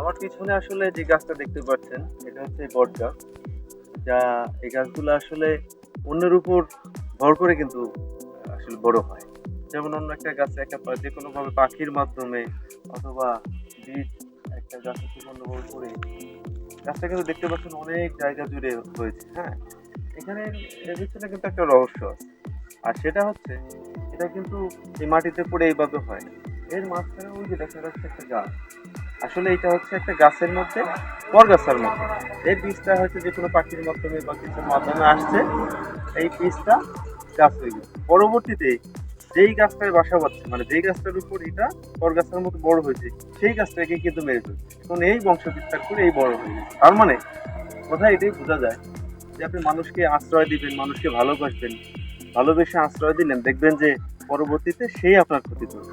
আমার পিছনে আসলে যে গাছটা দেখতে পাচ্ছেন, এটা হচ্ছে বট গাছ। যা এই গাছগুলো আসলে অন্যের উপর ভর করে কিন্তু আসলে বড় হয়। যেমন অন্য একটা গাছে একটা যে কোনো ভাবে পাখির মাধ্যমে অথবা বীজ একটা গাছে থেকে অন্যভাবে পড়ে গাছটা কিন্তু দেখতে পাচ্ছেন অনেক জায়গা জুড়ে হয়েছে হ্যাঁ? এখানে এর পিছনে কিন্তু একটা রহস্য আছে। আর সেটা হচ্ছে, এটা কিন্তু এই মাটিতে পড়ে এইভাবে হয় না। এর মাঝখানে ওই যে দেখা যাচ্ছে একটা গাছ। আসলে এটা হচ্ছে একটা গাছের মধ্যে পরগাছার মধ্যে। এই বীজটা হয়তো যে কোনো পাখির মাধ্যমে বা কিছুর মাধ্যমে আসছে, এই বীজটা গাছ হয়ে গেছে। পরবর্তীতে যেই গাছটায় বাসা বাঁধছে মানে যেই গাছটার উপর এটা পরগাছার মতো বড় হয়েছে, সেই গাছটাকে কিন্তু মেরে ফেলছে। এখন এই বংশ বিস্তার করে এই বড় হয়ে গেছে। তার মানে কোথায় এটাই বোঝা যায় যে আপনি মানুষকে আশ্রয় দিবেন, মানুষকে ভালোবাসবেন, ভালোবেসে আশ্রয় দিলেন, দেখবেন যে পরবর্তীতে সেই আপনার ক্ষতি করবে।